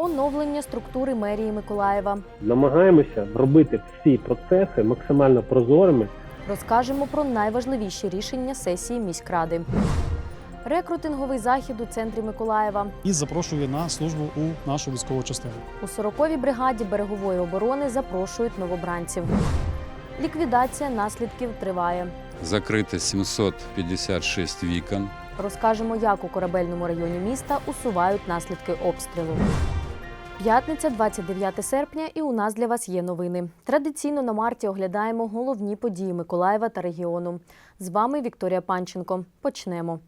Оновлення структури мерії Миколаєва. Намагаємося робити всі процеси максимально прозорими Розкажемо про найважливіші рішення сесії міськради. Рекрутинговий захід у центрі Миколаєва. і запрошує на службу у нашу військову частину. У 40-й бригаді берегової оборони запрошують новобранців. Ліквідація наслідків триває. Закрито 756 вікон. Розкажемо, як у корабельному районі міста усувають наслідки обстрілу. П'ятниця, 29 серпня, і у нас для вас є новини. Традиційно на марті оглядаємо головні події Миколаєва та регіону. З вами Вікторія Панченко. Почнемо.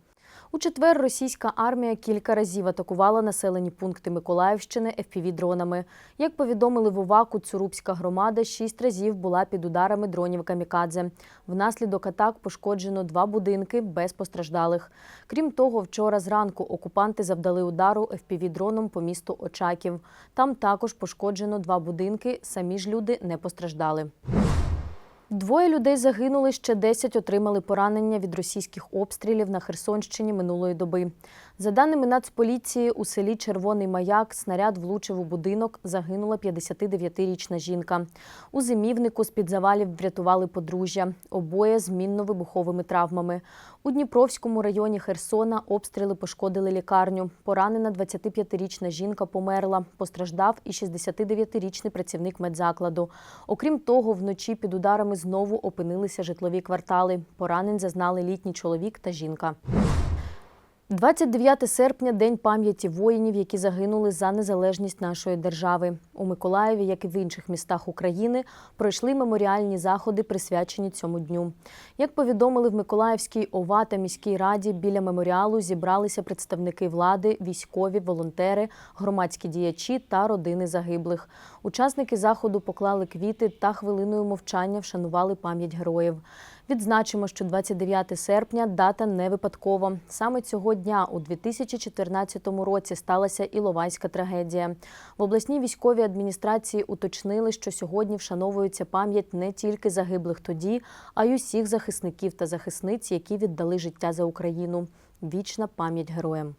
У четвер російська армія кілька разів атакувала населені пункти Миколаївщини FPV-дронами. Як повідомили в УВАКу, Цурубська громада шість разів була під ударами дронів камікадзе. Внаслідок атак пошкоджено два будинки без постраждалих. Крім того, вчора зранку окупанти завдали удару FPV-дроном по місту Очаків. Там також пошкоджено два будинки. Самі ж люди не постраждали. Двоє людей загинули, ще 10 отримали поранення від російських обстрілів на Херсонщині минулої доби. За даними Нацполіції, у селі Червоний Маяк снаряд влучив у будинок, загинула 59-річна жінка. У зимівнику з-під завалів врятували подружжя, обоє з мінно-вибуховими травмами. У Дніпровському районі Херсона обстріли пошкодили лікарню. Поранена 25-річна жінка померла. Постраждав і 69-річний працівник медзакладу. Окрім того, вночі під ударами знову опинилися житлові квартали. Поранень зазнали літній чоловік та жінка. 29 серпня день пам'яті воїнів, які загинули за незалежність нашої держави. У Миколаєві, як і в інших містах України, пройшли меморіальні заходи, присвячені цьому дню. Як повідомили в Миколаївській ОВА та міській раді, біля меморіалу зібралися представники влади, військові, волонтери, громадські діячі та родини загиблих. Учасники заходу поклали квіти та хвилиною мовчання вшанували пам'ять героїв. Відзначимо, що 29 серпня дата не випадкова. Саме цього дня у 2014 році сталася Іловайська трагедія. В обласній військовій адміністрації уточнили, що сьогодні вшановується пам'ять не тільки загиблих тоді, а й усіх захисників та захисниць, які віддали життя за Україну. Вічна пам'ять героям.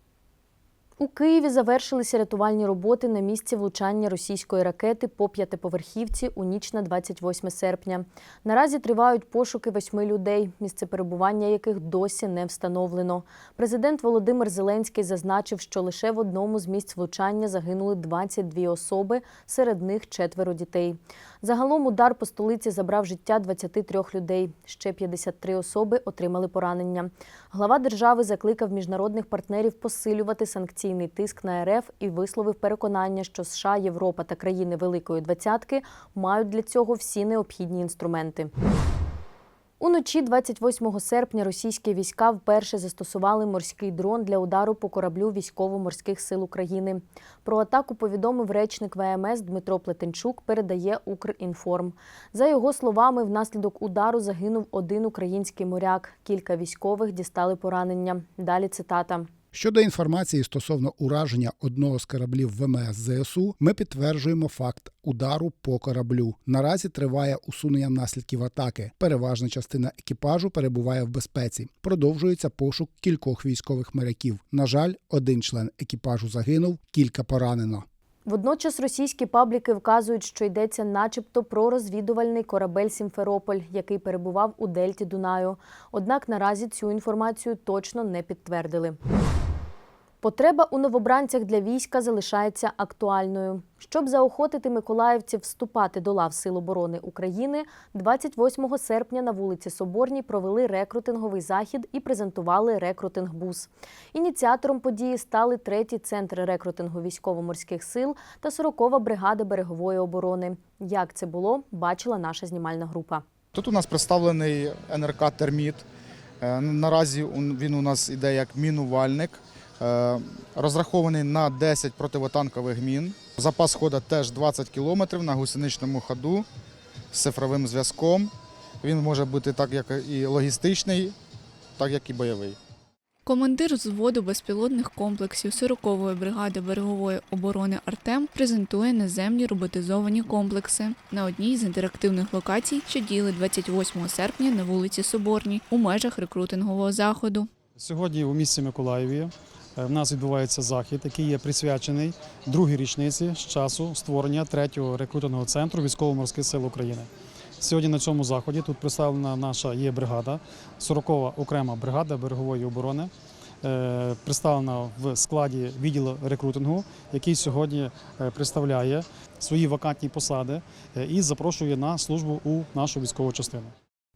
У Києві завершилися рятувальні роботи на місці влучання російської ракети по п'ятиповерхівці у ніч на 28 серпня. Наразі тривають пошуки восьми людей, місце перебування яких досі не встановлено. Президент Володимир Зеленський зазначив, що лише в одному з місць влучання загинули 22 особи, серед них четверо дітей. Загалом удар по столиці забрав життя 23 людей. Ще 53 особи отримали поранення. Глава держави закликав міжнародних партнерів посилювати санкційний тиск на РФ і висловив переконання, що США, Європа та країни Великої Двадцятки мають для цього всі необхідні інструменти. Уночі 28 серпня російські війська вперше застосували морський дрон для удару по кораблю військово-морських сил України. Про атаку повідомив речник ВМС Дмитро Плетенчук, передає Укрінформ. За його словами, внаслідок удару загинув один український моряк. Кілька військових дістали поранення. Далі цитата. Щодо інформації стосовно ураження одного з кораблів ВМС ЗСУ, ми підтверджуємо факт удару по кораблю. Наразі триває усунення наслідків атаки. Переважна частина екіпажу перебуває в безпеці. Продовжується пошук кількох військових моряків. На жаль, один член екіпажу загинув, кілька поранено. Водночас російські пабліки вказують, що йдеться начебто про розвідувальний корабель Сімферополь, який перебував у дельті Дунаю. Однак наразі цю інформацію точно не підтвердили. Потреба у новобранцях для війська залишається актуальною. Щоб заохотити миколаївців вступати до лав Сил оборони України, 28 серпня на вулиці Соборній провели рекрутинговий захід і презентували рекрутинг-бус. Ініціатором події стали третій центр рекрутингу військово-морських сил та 40-ва бригада берегової оборони. Як це було, бачила наша знімальна група. Тут у нас представлений НРК Терміт. Е, Наразі він у нас іде як мінувальник, розрахований на 10 противотанкових мін. Запас ходу теж 20 км на гусеничному ходу з цифровим зв'язком. Він може бути так як і логістичний, так як і бойовий. Командир взводу безпілотних комплексів 40-ї бригади берегової оборони Артем презентує наземні роботизовані комплекси на одній з інтерактивних локацій, що діяли 28 серпня на вулиці Соборній у межах рекрутингового заходу. Сьогодні у місті Миколаєві Е, В нас відбувається захід, який є присвячений другій річниці з часу створення третього рекрутингового центру військово-морських сил України. Сьогодні на цьому заході тут представлена наша є бригада, 40-ва окрема бригада берегової оборони, е, представлена в складі відділу рекрутингу, який сьогодні е, представляє свої вакантні посади е, і запрошує на службу у нашу військову частину.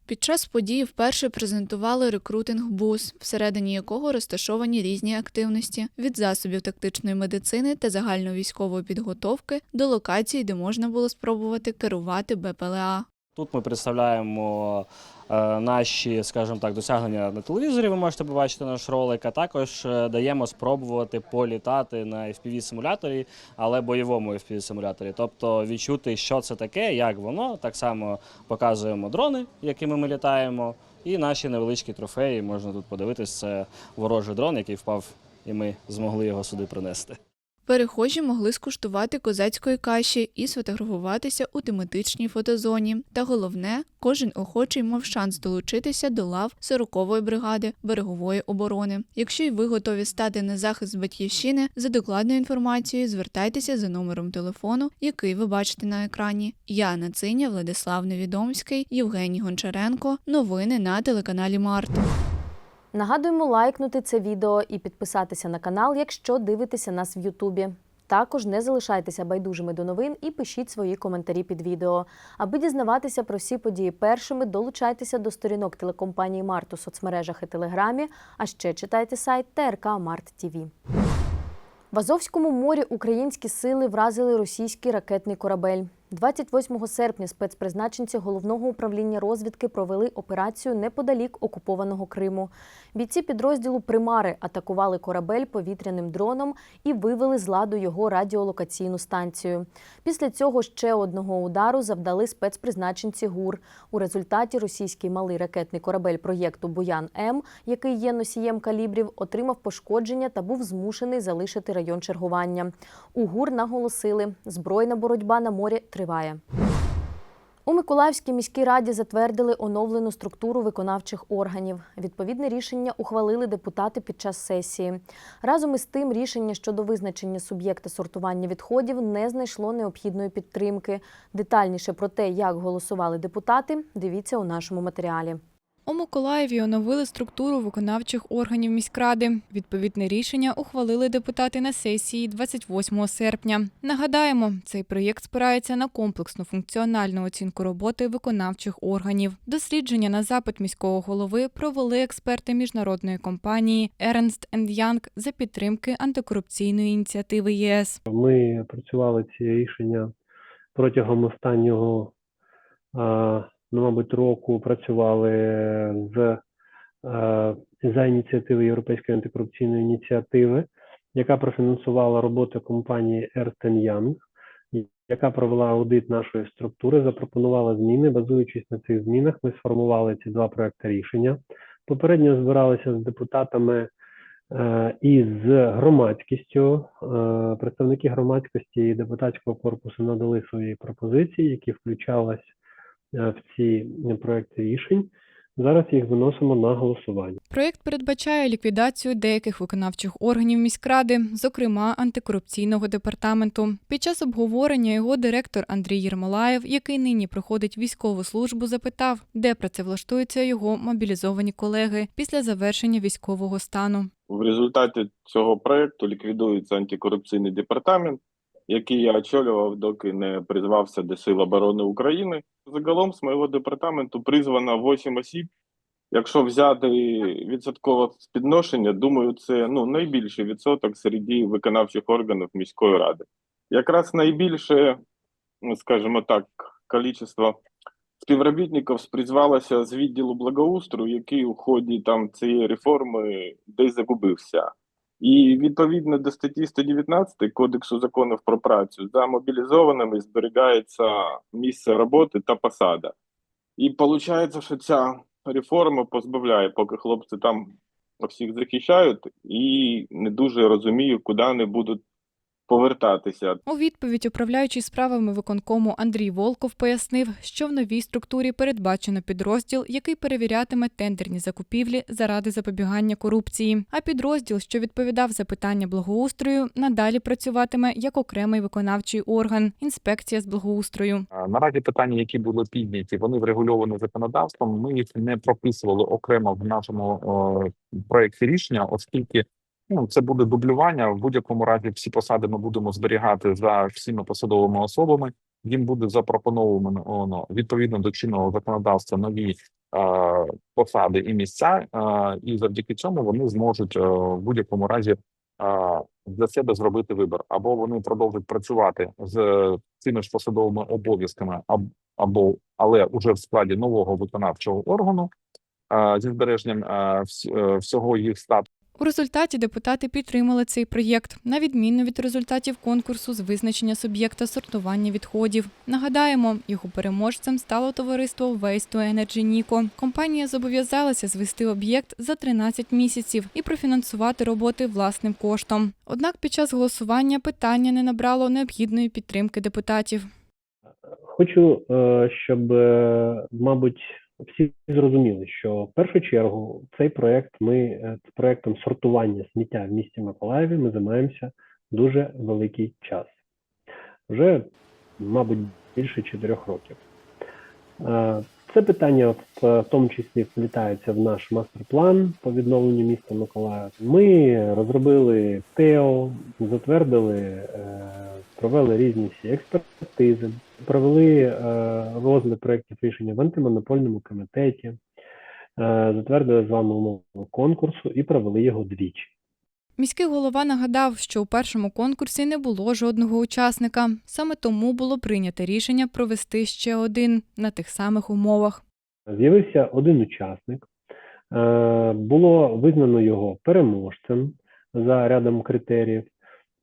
Під час події вперше презентували рекрутинг-бус, всередині якого розташовані різні активності від засобів тактичної медицини та загальновійськової підготовки до локацій, де можна було спробувати керувати БПЛА. Тут ми представляємо наші, скажімо так, досягнення на телевізорі. Ви можете побачити наш ролик. А також е, даємо спробувати політати на fpv симуляторі, але бойовому fpv симуляторі. Тобто відчути, що це таке, як воно. Так само показуємо дрони, якими ми літаємо, і наші невеличкі трофеї. Можна тут подивитись. Це ворожий дрон, який впав, і ми змогли його сюди принести. Перехожі могли скуштувати козацької каші і сфотографуватися у тематичній фотозоні. Та головне, кожен охочий мав шанс долучитися до лав 40-ї бригади берегової оборони. Якщо й ви готові стати на захист батьківщини, за докладною інформацією звертайтеся за номером телефону, який ви бачите на екрані. Я Нациня, Владислав Невідомський, Євгеній Гончаренко. Новини на телеканалі Март. Нагадуємо лайкнути це відео і підписатися на канал, якщо дивитеся нас в Ютубі. Також не залишайтеся байдужими до новин і пишіть свої коментарі під відео. Аби дізнаватися про всі події першими, долучайтеся до сторінок телекомпанії Март у соцмережах і Телеграмі, а ще читайте сайт ТРК Март ТІВІ. В Азовському морі українські сили вразили російський ракетний корабель. 28 серпня спецпризначенці головного управління розвідки провели операцію неподалік окупованого Криму. Бійці підрозділу Примари атакували корабель повітряним дроном і вивели з ладу його радіолокаційну станцію. Після цього ще одного удару завдали спецпризначенці ГУР. У результаті російський малий ракетний корабель проєкту Буян М, який є носієм калібрів, отримав пошкодження та був змушений залишити район чергування. У ГУР наголосили, збройна боротьба на морі триває. У Миколаївській міській раді затвердили оновлену структуру виконавчих органів. Відповідне рішення ухвалили депутати під час сесії. Разом із тим, рішення щодо визначення суб'єкта сортування відходів не знайшло необхідної підтримки. Детальніше про те, як голосували депутати, дивіться у нашому матеріалі. У Миколаєві оновили структуру виконавчих органів міськради. Відповідне рішення ухвалили депутати на сесії 28 серпня. Нагадаємо, цей проєкт спирається на комплексну функціональну оцінку роботи виконавчих органів. Дослідження на запит міського голови провели експерти міжнародної компанії Ernst Young за підтримки антикорупційної ініціативи ЄС. Ми працювали ці рішення протягом останнього, ну, мабуть, року. Працювали з е, за ініціативи Європейської антикорупційної ініціативи, яка профінансувала роботу компанії Ernst Young, яка провела аудит нашої структури, запропонувала зміни. Базуючись на цих змінах, ми сформували ці два проекти рішення. Попередньо збиралися з депутатами е, і з громадськістю. Е, Представники громадськості і депутатського корпусу надали свої пропозиції, які включались в ці проекти рішень. Зараз їх виносимо на голосування. Проєкт передбачає ліквідацію деяких виконавчих органів міськради, зокрема антикорупційного департаменту. Під час обговорення його директор Андрій Єрмолаєв, який нині проходить військову службу, запитав, де працевлаштуються його мобілізовані колеги після завершення військового стану. В результаті цього проекту ліквідується антикорупційний департамент, який я очолював, доки не призвався до Сил оборони України. Загалом з моєго департаменту призвано 8 осіб. Якщо взяти відсоткове спідношення, думаю, це ну найбільший відсоток серед виконавчих органів міської ради. Якраз найбільше, ну, скажімо так, кількість співробітників призвалося з відділу благоустрою, який у ході там цієї реформи десь загубився. І відповідно до статті 119 Кодексу законів про працю за мобілізованими зберігається місце роботи та посада. І виходить, що ця реформа позбавляє, поки хлопці там всіх захищають, і не дуже розумію, куди вони будуть повертатися. У відповідь управляючий справами виконкому Андрій Волков пояснив, що в новій структурі передбачено підрозділ, який перевірятиме тендерні закупівлі заради запобігання корупції. А підрозділ, що відповідав за питання благоустрою, надалі працюватиме як окремий виконавчий орган інспекція з благоустрою. Наразі питання, які були підняті, вони врегульовані законодавством. Ми їх не прописували окремо в нашому о, проєкті рішення, оскільки ну це буде дублювання. В будь-якому разі всі посади ми будемо зберігати за всіма посадовими особами. Їм буде запропоновано відповідно до чинного законодавства нові е, посади і місця, е, і завдяки цьому вони зможуть е, в будь-якому разі е, для себе зробити вибір, або вони продовжать працювати з цими ж посадовими обов'язками, або але уже в складі нового виконавчого органу е, зі збереженням е, е, всього їх статусу. У результаті депутати підтримали цей проєкт, на відміну від результатів конкурсу з визначення суб'єкта сортування відходів. Нагадаємо, його переможцем стало товариство Waste to Energy Nico. Компанія зобов'язалася звести об'єкт за 13 місяців і профінансувати роботи власним коштом. Однак під час голосування питання не набрало необхідної підтримки депутатів. Хочу, е, щоб, е, мабуть, всі зрозуміли, що в першу чергу цей проект ми е, з проектом сортування сміття в місті Миколаєві ми займаємося дуже великий час. Вже, мабуть, більше чотирьох років. Е, Це питання в тому числі вплітається в наш мастер-план по відновленню міста Миколаїв. Ми розробили ТЕО, затвердили, е, провели різні всі експертизи, провели е, розгляд проєктів рішення в антимонопольному комітеті, е, затвердили з вами умови конкурсу і провели його двічі. Міський голова нагадав, що у першому конкурсі не було жодного учасника. Саме тому було прийнято рішення провести ще один на тих самих умовах. З'явився один учасник, е, було визнано його переможцем за рядом критеріїв,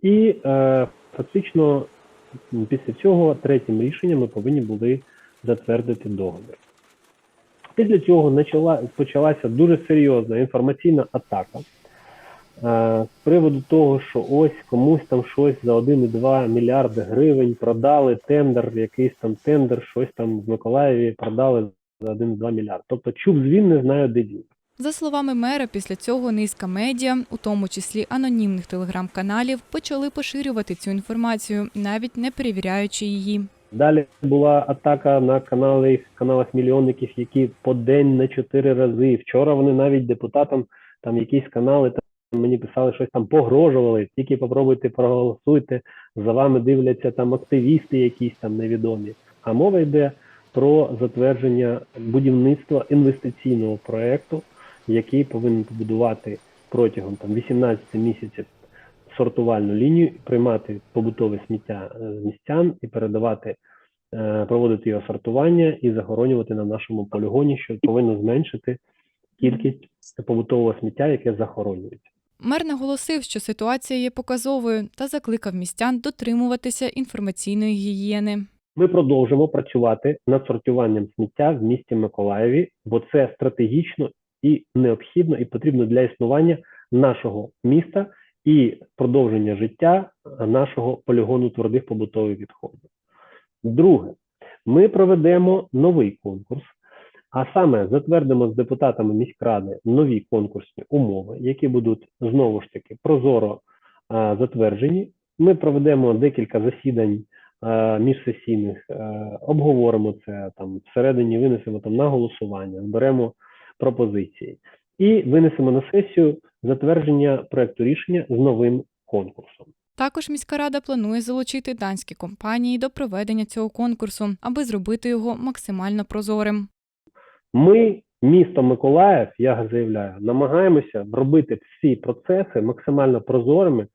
і фактично після цього третім рішенням ми повинні були затвердити договір. Після цього почала, почалася дуже серйозна інформаційна атака е, з приводу того, що ось комусь там щось за 1,2 мільярди гривень продали тендер, якийсь там тендер, щось там в Миколаєві продали за 1,2 мільярди. Тобто чуб звін не знаю, де дів. За словами мера, після цього низка медіа, у тому числі анонімних телеграм-каналів, почали поширювати цю інформацію, навіть не перевіряючи її. Далі була атака на канали каналах мільйонників, які по день на чотири рази. Вчора вони навіть депутатам там якісь канали там мені писали щось там погрожували. Тільки попробуйте проголосуйте. За вами дивляться там активісти, якісь там невідомі. А мова йде про затвердження будівництва інвестиційного проекту, який повинен побудувати протягом там 18 місяців сортувальну лінію, приймати побутове сміття е, з містян і передавати, е, проводити його сортування і захоронювати на нашому полігоні, що повинно зменшити кількість побутового сміття, яке захоронюється. Мер наголосив, що ситуація є показовою та закликав містян дотримуватися інформаційної гігієни. Ми продовжимо працювати над сортуванням сміття в місті Миколаєві, бо це стратегічно і необхідно, і потрібно для існування нашого міста і продовження життя нашого полігону твердих побутових відходів. Друге, ми проведемо новий конкурс, а саме затвердимо з депутатами міськради нові конкурсні умови, які будуть знову ж таки прозоро а, затверджені. Ми проведемо декілька засідань е, міжсесійних, е, обговоримо це там всередині, винесемо там на голосування, зберемо пропозиції і винесемо на сесію затвердження проекту рішення з новим конкурсом. Також міська рада планує залучити данські компанії до проведення цього конкурсу, аби зробити його максимально прозорим. Ми, місто Миколаїв, я заявляю, намагаємося робити всі процеси максимально прозорими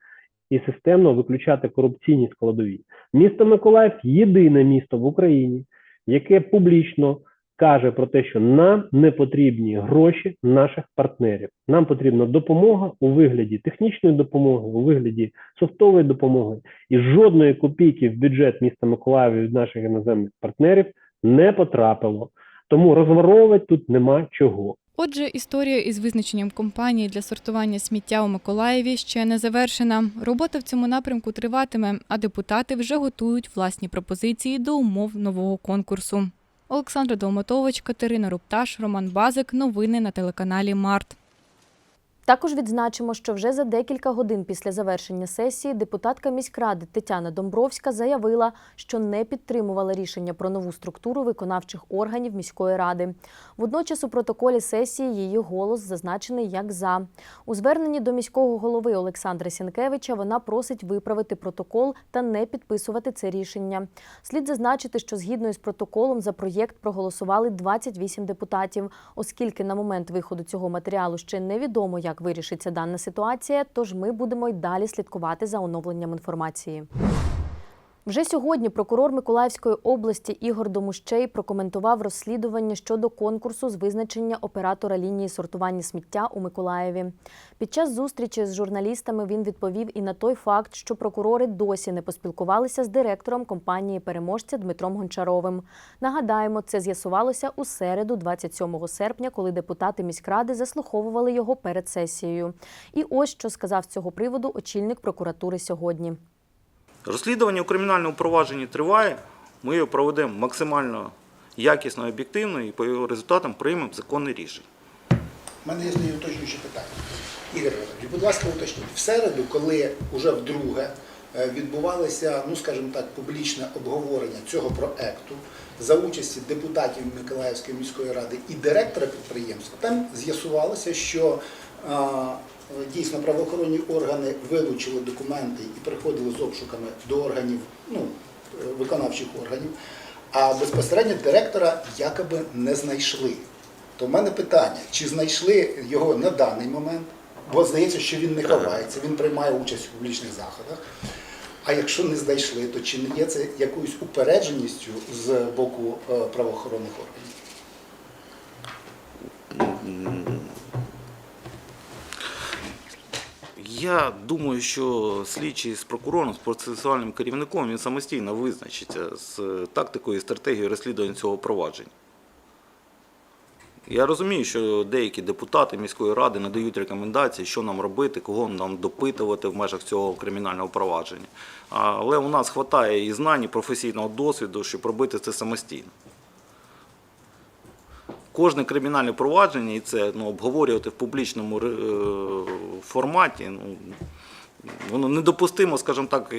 і системно виключати корупційні складові. Місто Миколаїв єдине місто в Україні, яке публічно каже про те, що нам не потрібні гроші наших партнерів. Нам потрібна допомога у вигляді технічної допомоги, у вигляді софтової допомоги, і жодної копійки в бюджет міста Миколаєва від наших іноземних партнерів не потрапило. Тому розворовувати тут нема чого. Отже, історія із визначенням компанії для сортування сміття у Миколаєві ще не завершена. Робота в цьому напрямку триватиме, а депутати вже готують власні пропозиції до умов нового конкурсу. Олександра Долматович, Катерина Рупташ, Роман Базик. Новини на телеканалі Март. Також відзначимо, що вже за декілька годин після завершення сесії депутатка міськради Тетяна Домбровська заявила, що не підтримувала рішення про нову структуру виконавчих органів міської ради. Водночас у протоколі сесії її голос зазначений як за. У зверненні до міського голови Олександра Сінкевича вона просить виправити протокол та не підписувати це рішення. Слід зазначити, що згідно із протоколом за проєкт проголосували 28 депутатів, оскільки на момент виходу цього матеріалу ще невідомо, як вирішиться дана ситуація. Тож ми будемо й далі слідкувати за оновленням інформації. Вже сьогодні прокурор Миколаївської області Ігор Домущей прокоментував розслідування щодо конкурсу з визначення оператора лінії сортування сміття у Миколаєві. Під час зустрічі з журналістами він відповів і на той факт, що прокурори досі не поспілкувалися з директором компанії переможця Дмитром Гончаровим. Нагадаємо, це з'ясувалося у середу, 27 серпня, коли депутати міськради заслуховували його перед сесією. І ось що сказав з цього приводу очільник прокуратури сьогодні. Розслідування у кримінальному провадженні триває. Ми його проведемо максимально якісно об'єктивно і по його результатам приймемо законне рішення. У мене є уточнююче питання. Ігор Іванович, будь ласка, уточніть. В середу, коли вже вдруге е, відбувалося, ну скажімо так, публічне обговорення цього проекту за участі депутатів Миколаївської міської ради і директора підприємства, там з'ясувалося, що а, дійсно правоохоронні органи вилучили документи і приходили з обшуками до органів, ну, е, виконавчих органів, а безпосередньо директора якоби не знайшли. То в мене питання, чи знайшли його на даний момент, бо здається, що він не ховається, він приймає участь у публічних заходах. А якщо не знайшли, то чи не є це якоюсь упередженістю з боку е, правоохоронних органів? Я думаю, що слідчий з прокурором, з процесуальним керівником, він самостійно визначиться з тактикою і стратегією розслідування цього провадження. Я розумію, що деякі депутати міської ради надають рекомендації, що нам робити, кого нам допитувати в межах цього кримінального провадження. Але у нас вистачає і знань, і професійного досвіду, щоб робити це самостійно. Кожне кримінальне провадження, і це ну, обговорювати в публічному е, форматі, ну, воно недопустимо, скажімо так,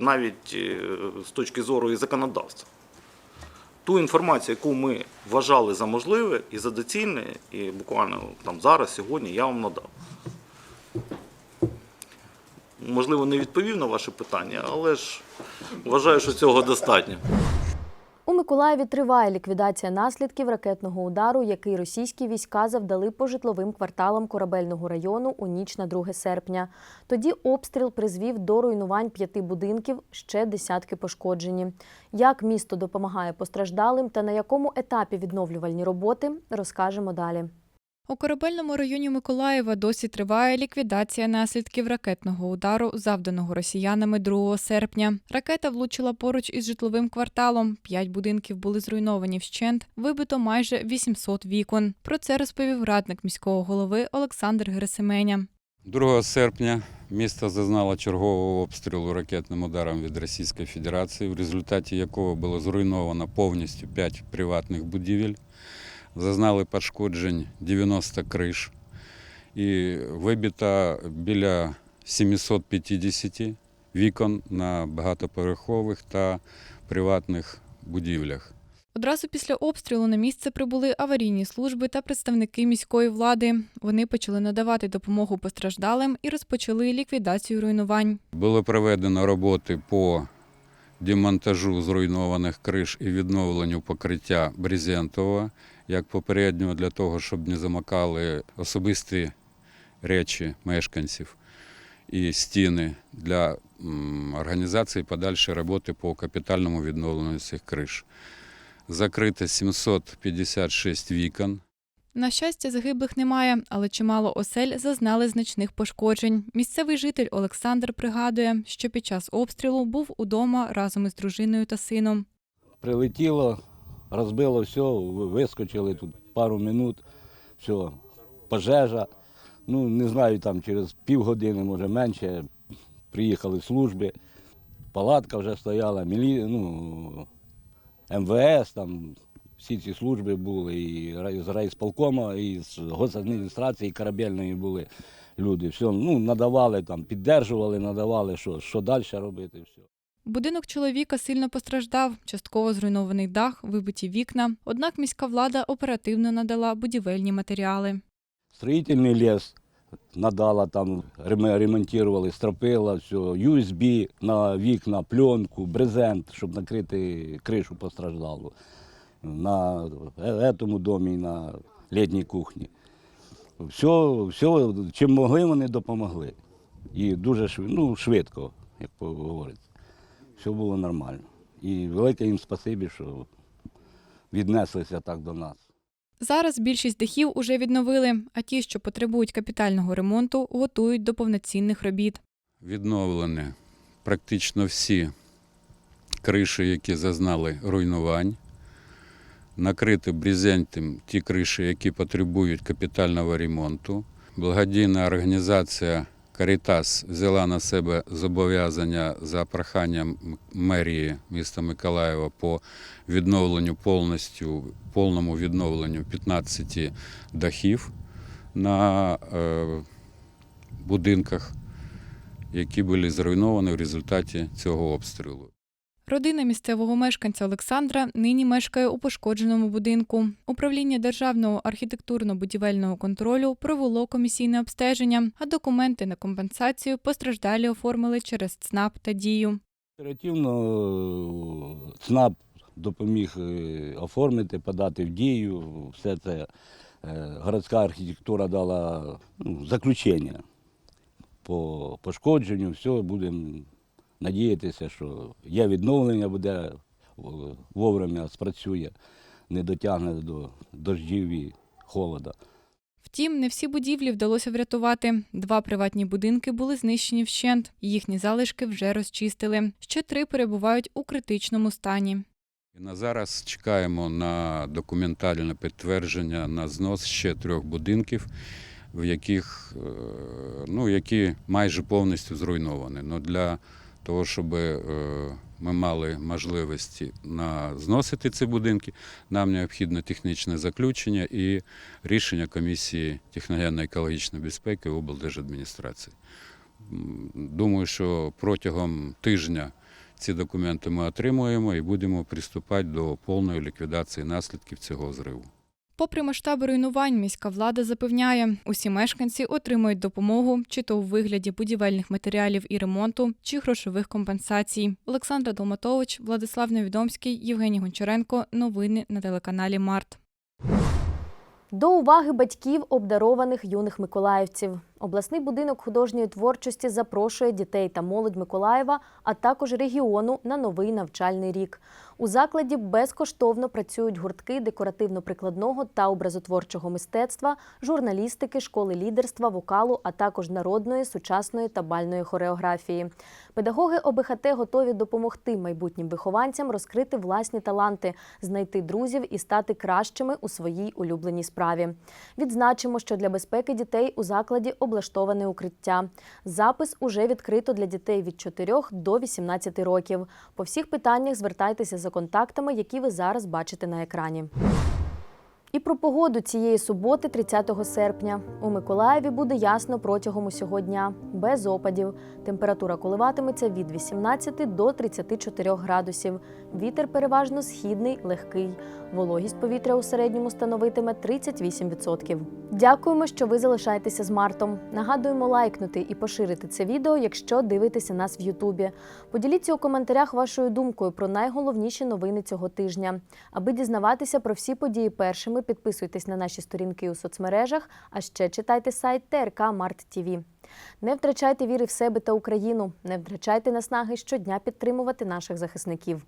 навіть е, з точки зору і законодавства. Ту інформацію, яку ми вважали за можливе і за доцільне, і буквально там зараз, сьогодні я вам надав. Можливо, не відповів на ваше питання, але ж вважаю, що цього достатньо. У Миколаєві триває ліквідація наслідків ракетного удару, який російські війська завдали по житловим кварталам корабельного району у ніч на 2 серпня. Тоді обстріл призвів до руйнувань п'яти будинків, ще десятки пошкоджені. Як місто допомагає постраждалим та на якому етапі відновлювальні роботи, розкажемо далі. У корабельному районі Миколаєва досі триває ліквідація наслідків ракетного удару, завданого росіянами 2 серпня. Ракета влучила поруч із житловим кварталом. П'ять будинків були зруйновані вщент, вибито майже 800 вікон. Про це розповів радник міського голови Олександр Герасименя. 2 серпня місто зазнало чергового обстрілу ракетним ударом від Російської Федерації, в результаті якого було зруйновано повністю 5 приватних будівель. Зазнали пошкоджень 90 криш і вибито біля 750 вікон на багатоповерхових та приватних будівлях. Одразу після обстрілу на місце прибули аварійні служби та представники міської влади. Вони почали надавати допомогу постраждалим і розпочали ліквідацію руйнувань. Було проведено роботи по демонтажу зруйнованих криш і відновленню покриття брезентового, як попереднього, для того, щоб не замокали особисті речі мешканців і стіни для організації подальшої роботи по капітальному відновленню цих криш. Закрито 756 вікон. На щастя, загиблих немає, але чимало осель зазнали значних пошкоджень. Місцевий житель Олександр пригадує, що під час обстрілу був удома разом із дружиною та сином. Прилетіло, розбило все, вискочили тут пару минут. все, пожежа. Ну, не знаю, там через півгодини, може менше, приїхали служби, палатка вже стояла, мілі... ну, МВС, там всі ці служби були, і з райсполкома, і з госадміністрації, корабельної були люди. Все, ну, надавали, там, піддержували, надавали, що, що далі робити. Все. Будинок чоловіка сильно постраждав, частково зруйнований дах, вибиті вікна. Однак міська влада оперативно надала будівельні матеріали. Строїтельний ліс надала, там ремонтували, стропила, все, USB на вікна, пленку, брезент, щоб накрити кришу постраждалу. На е- этому домі, на літній кухні. Все, все, чим могли, вони допомогли. І дуже ну, швидко, як говориться. Все було нормально. І велике їм спасибі, що віднеслися так до нас. Зараз більшість дахів уже відновили, а ті, що потребують капітального ремонту, готують до повноцінних робіт. Відновлені практично всі криші, які зазнали руйнувань. Накрити брезентом ті криші, які потребують капітального ремонту. Благодійна організація Карітас взяла на себе зобов'язання за проханням мерії міста Миколаєва по відновленню повністю, повному відновленню 15 дахів на е, будинках які були зруйновані в результаті цього обстрілу. Родина місцевого мешканця Олександра нині мешкає у пошкодженому будинку. Управління державного архітектурно-будівельного контролю провело комісійне обстеження, а документи на компенсацію постраждалі оформили через ЦНАП та дію. Оперативно е, ЦНАП допоміг е, оформити, подати в дію. Все це е, городська архітектура дала ну, заключення по пошкодженню. Все, будемо надіятися, що є відновлення, буде вовремя спрацює, не дотягне до дождів і холода. Втім, не всі будівлі вдалося врятувати. Два приватні будинки були знищені вщент. Їхні залишки вже розчистили. Ще три перебувають у критичному стані. На зараз чекаємо на документальне підтвердження на знос ще трьох будинків, в яких, е, ну, які майже повністю зруйновані. Ну, для того, щоб е, ми мали можливості на зносити ці будинки, нам необхідно технічне заключення і рішення комісії техногенно-екологічної безпеки облдержадміністрації. Думаю, що протягом тижня ці документи ми отримуємо і будемо приступати до повної ліквідації наслідків цього зриву. Попри масштаби руйнувань, міська влада запевняє, усі мешканці отримують допомогу чи то у вигляді будівельних матеріалів і ремонту, чи грошових компенсацій. Олександра Долматович, Владислав Невідомський, Євгеній Гончаренко. Новини на телеканалі Март. До уваги батьків обдарованих юних миколаївців. Обласний будинок художньої творчості запрошує дітей та молодь Миколаєва, а також регіону на новий навчальний рік. У закладі безкоштовно працюють гуртки декоративно-прикладного та образотворчого мистецтва, журналістики, школи лідерства, вокалу, а також народної, сучасної та бальної хореографії. Педагоги ОБХТ готові допомогти майбутнім вихованцям розкрити власні таланти, знайти друзів і стати кращими у своїй улюбленій справі. Відзначимо, що для безпеки дітей у закладі облаштоване укриття. Запис уже відкрито для дітей від 4 до 18 років. По всіх питаннях звертайтеся за контактами, які ви зараз бачите на екрані. І про погоду цієї суботи, 30 серпня. У Миколаєві буде ясно протягом усього дня, без опадів. Температура коливатиметься від 18 до 34 градусів. Вітер переважно східний, легкий. Вологість повітря у середньому становитиме 38%. Дякуємо, що ви залишаєтеся з Мартом. Нагадуємо лайкнути і поширити це відео, якщо дивитеся нас в Ютубі. Поділіться у коментарях вашою думкою про найголовніші новини цього тижня. Аби дізнаватися про всі події першими, підписуйтесь на наші сторінки у соцмережах, а ще читайте сайт ТРК Март ТІВІ. Не втрачайте віри в себе та Україну, не втрачайте наснаги щодня підтримувати наших захисників.